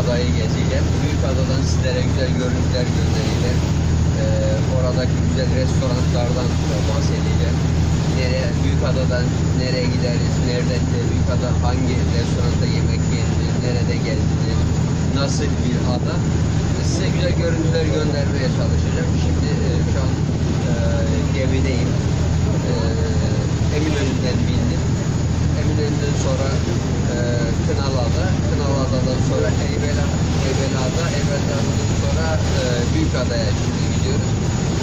adayı gezeceğim. Büyük adadan sizlere güzel görüntüler göndereceğim. Ee, oradaki güzel restoranlardan da bahsedeceğim. Nereye, büyük adadan nereye gideriz, nerede büyük ada hangi restoranda yemek yenilir, nerede gezilir, nasıl bir ada. Size güzel görüntüler göndermeye çalışacağım. Şimdi e, şu an e, gemideyim. E, Eminönü'nden bindim. Eminönü'nden sonra e, Kınalıada, Kınalıada'dan sonra Heybeli, Heybeliada, Heybeliada'dan sonra e, Büyükada'ya şimdi gidiyoruz.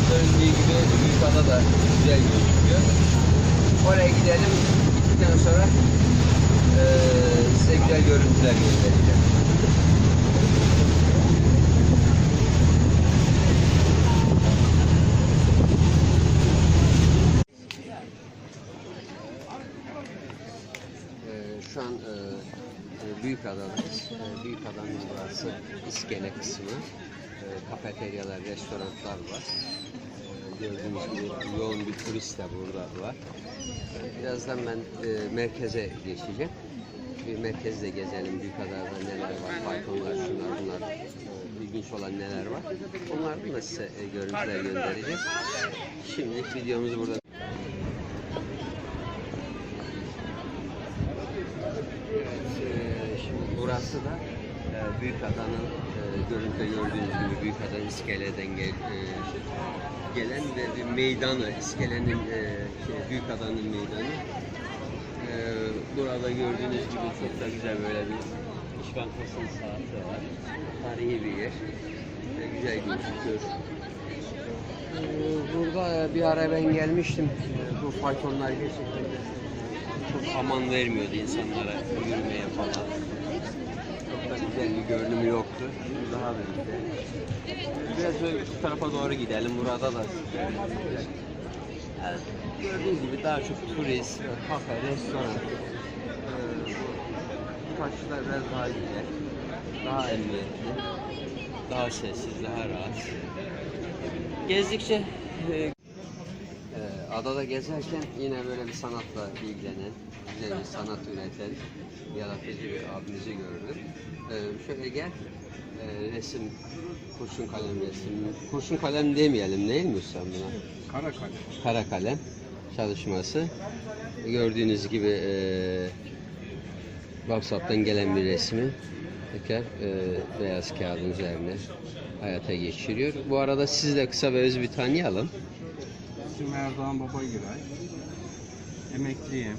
Göründüğü gibi Büyükada da güzel gözüküyor. Oraya gidelim. Gittikten sonra e, size güzel görüntüler göstereceğim. Ee, şu an e, Adadayız. E, Büyük Adanın burası iskele kısmı. E, kafeteryalar, restoranlar var. E, gördüğünüz gibi yoğun bir turist de burada var. Birazdan ben merkeze geçeceğim. Bir merkezde gezelim. Büyük Adada neler var, faytonlar, şunlar bunlar. E, ilginç olan neler var. Onlardan da size e, görüntüler göndereceğiz. Şimdilik videomuzu burada Şimdi burası da e, Büyük Adanın e, görüntüde gördüğünüz gibi Büyük Ada iskeleden gel, e, gelen ve bir meydanı, iskelenin e, şey, Büyük Adanın meydanı. E, burada gördüğünüz gibi çok da güzel böyle bir İş Bankası'nın saati var. Tarihi bir yer. E, güzel gözüküyor. E, Burada bir ara ben gelmiştim. E, Bu faytonlar gerçekten aman vermiyordu insanlara yürümeye falan. Çok da güzel bir görünümü yoktu. Daha da güzel. Biraz böyle şu tarafa doğru gidelim. Burada da güzel. Yani gördüğünüz gibi daha çok turist, kafe, restoran. Ee, Karşılar biraz daha güzel. Daha emniyetli. Daha sessiz, daha rahat. Gezdikçe e, ee, adada gezerken yine böyle bir sanatla ilgilenen, güzel bir sanat üreten yaratıcı bir abimizi gördüm. Ee, şöyle gel, ee, resim, kurşun kalem resim, kurşun kalem demeyelim değil mi ustam buna? Kara kalem. Kara kalem çalışması. Gördüğünüz gibi ee, WhatsApp'tan gelen bir resmi tekrar ee, beyaz kağıdın üzerine hayata geçiriyor. Bu arada siz de kısa ve öz bir tanıyalım. İsmim Erdoğan Baba Güray. Emekliyim.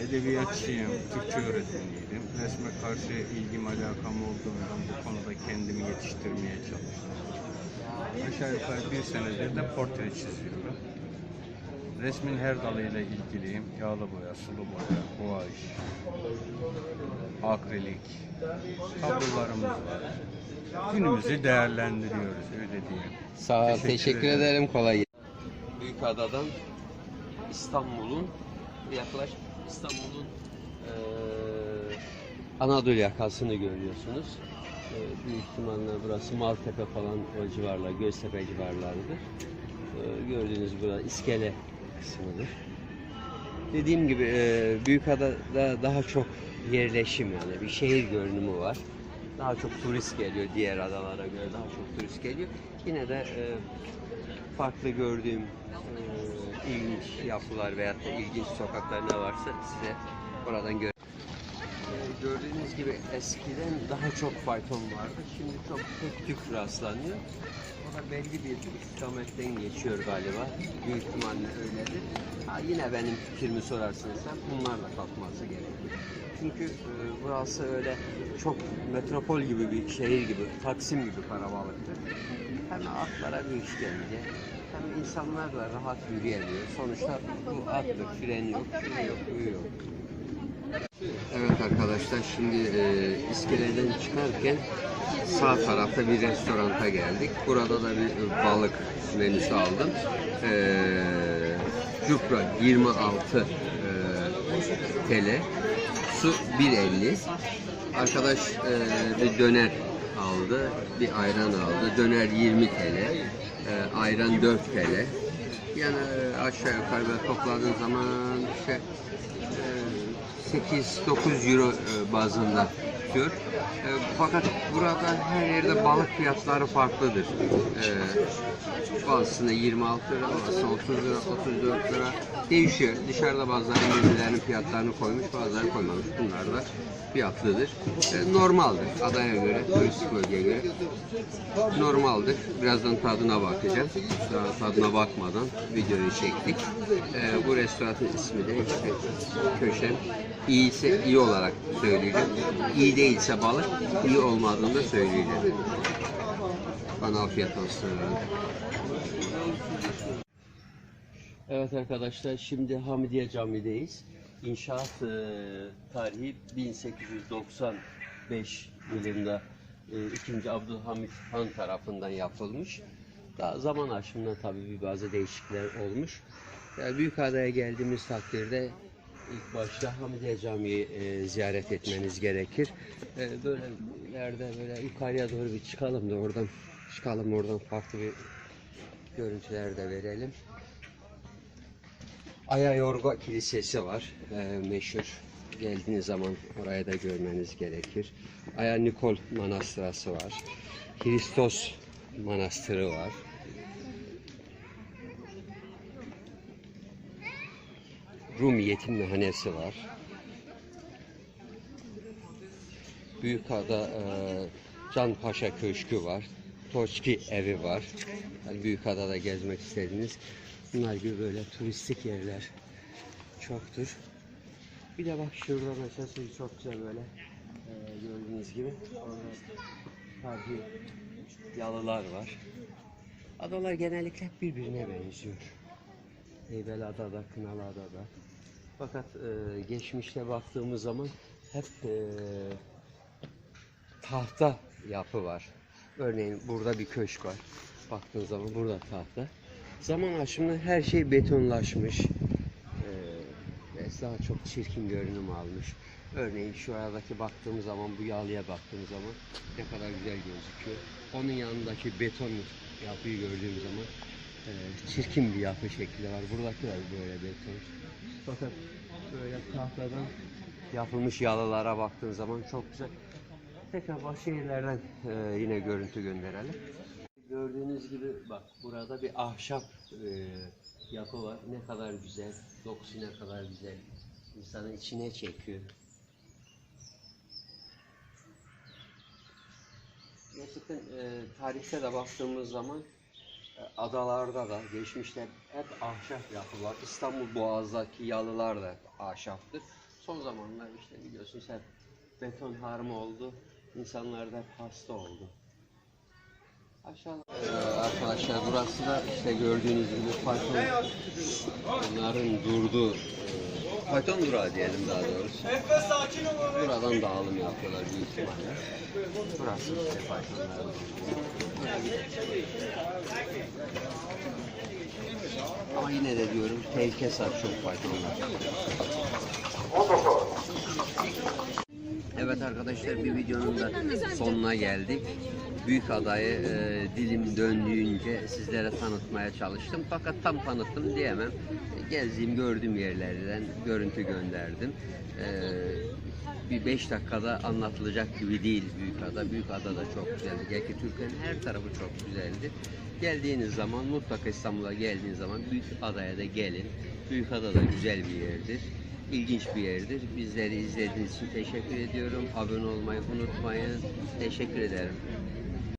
Edebiyatçıyım, Türkçe öğretmeniydim. Resme karşı ilgim alakam olduğundan bu konuda kendimi yetiştirmeye çalıştım. Aşağı yukarı bir senedir de portre çiziyorum. Resmin her dalıyla ilgiliyim. Yağlı boya, sulu boya, guaj, akrilik, tablolarımız var. Günümüzü değerlendiriyoruz öyle diyeyim. Sağ ol, Teşekkür teşekkür, ederim. ederim. Kolay gelsin. Büyükada'dan İstanbul'un yaklaş İstanbul'un eee Anadolu yakasını görüyorsunuz. Eee, büyük ihtimalle burası Maltepe falan o civarlar, Göztepe civarlarıdır. Eee, gördüğünüz burada iskele kısmıdır. Dediğim gibi eee Büyükada'da daha çok yerleşim yani bir şehir görünümü var. Daha çok turist geliyor diğer adalara göre daha çok turist geliyor. Yine de eee, farklı gördüğüm eee, ilginç yapılar veyahut da ilginç sokaklar ne varsa size oradan gör. Ee, Gördüğünüz gibi eskiden daha çok fayton vardı. Şimdi çok tek tük rastlanıyor. O da belli bir istikametten geçiyor galiba. Büyük ihtimalle öyledir. Ha, yine benim fikrimi sorarsın sen bunlarla kalkması gerekiyor. Çünkü e, burası öyle çok metropol gibi bir şehir gibi, Taksim gibi karabalıktır. Hem atlara bir işkence, hem insanlar da rahat yürüyemiyor. Sonuçta bu attır, freni yok, şuyu yok, buyu yok. Evet arkadaşlar şimdi e, iskeleden çıkarken sağ tarafta bir restoranta geldik. Burada da bir balık menüsü aldım. E, Cupra 26 e, TL. Su 1.50. Arkadaş e, bir döner aldı. Bir ayran aldı. Döner 20 TL. E, ayran 4 TL. Yani aşağı yukarı böyle topladığın zaman işte e, 8-9 euro e, bazında artıyor. E, fakat burada her yerde balık fiyatları farklıdır. E, bazısında 26 lira, bazısında 30 lira, 34 lira değişiyor. Dışarıda bazıları menülerin fiyatlarını koymuş, bazıları koymamış. Bunlar da fiyatlıdır. E, normaldir. Adaya göre, turistik bölgeye göre normaldir. Birazdan tadına bakacağım. Daha tadına bakmadan videoyu çektik. E, bu restoranın ismi de işte Köşem. İyiyse iyi olarak söyleyeceğim. İyi değilse balık, iyi olmadığını da söyleyeceğim. Bana afiyet olsun. Evet arkadaşlar şimdi Hamidiye Camii'deyiz. İnşaat e, tarihi 1895 yılında e, 2. Abdülhamit Han tarafından yapılmış. Daha zaman aşımında tabii bir bazı değişiklikler olmuş. Yani Büyükada'ya geldiğimiz takdirde ilk başta Hamidiye Camii'yi e, ziyaret etmeniz gerekir. E, böyle yerde böyle yukarıya doğru bir çıkalım da oradan çıkalım oradan farklı bir görüntüler de verelim. Aya Yorga Kilisesi var. e, meşhur. Geldiğiniz zaman orayı da görmeniz gerekir. Aya Nikol Manastırası var. Hristos Manastırı var. Rum Yetimhanesi var. Büyükada e, Can Paşa Köşkü var. Toçki evi var. Yani Büyükada'da gezmek istediğiniz bunlar gibi böyle turistik yerler çoktur. Bir de bak şurada mesela siz çok güzel böyle e, gördüğünüz gibi orada tarihi yalılar var. Adalar genellikle birbirine benziyor. Heybeliada'da, Kınalıada'da. Fakat e, geçmişte baktığımız zaman hep e, tahta yapı var. Örneğin burada bir köşk var. Baktığın zaman burada tahta. Zaman aşımında her şey betonlaşmış. Ee, ve daha çok çirkin görünüm almış. Örneğin şu aradaki baktığımız zaman, bu yalıya baktığımız zaman ne kadar güzel gözüküyor. Onun yanındaki beton yapıyı gördüğüm zaman e, çirkin bir yapı şekli var. Buradaki de böyle beton. Fakat böyle tahtadan yapılmış yalılara baktığın zaman çok güzel. Tekrar başka yerlerden e, yine görüntü gönderelim. Gördüğünüz gibi bak burada bir ahşap e, yapı var. Ne kadar güzel, dokusu ne kadar güzel. İnsanı içine çekiyor. Gerçekten e, tarihte de baktığımız zaman adalarda da geçmişte hep ahşap yapılar. İstanbul Boğaz'daki yalılar da ahşaptır. Son zamanlar işte biliyorsunuz hep beton harmı oldu. İnsanlar da hep hasta oldu. Aşağıda Ee, arkadaşlar burası da işte gördüğünüz gibi faytonların durduğu e, fayton durağı diyelim daha doğrusu. Buradan dağılım yapıyorlar büyük ihtimalle. Burası işte faytonların Ama yine de diyorum tehlike saç çok faytonlar. Evet arkadaşlar bir videonun da sonuna geldik. Büyük adayı e, dilim döndüğünce sizlere tanıtmaya çalıştım. Fakat tam tanıttım diyemem. Gezdiğim, gördüğüm yerlerden görüntü gönderdim. E, bir beş dakikada anlatılacak gibi değil Büyük Ada. Büyük Ada da çok güzeldi. Gerçi Türkiye'nin her tarafı çok güzeldi. Geldiğiniz zaman mutlaka İstanbul'a geldiğiniz zaman Büyük Adaya da gelin. Büyük Ada da güzel bir yerdir ilginç bir yerdir. Bizleri izlediğiniz için teşekkür ediyorum. Abone olmayı unutmayın. Teşekkür ederim.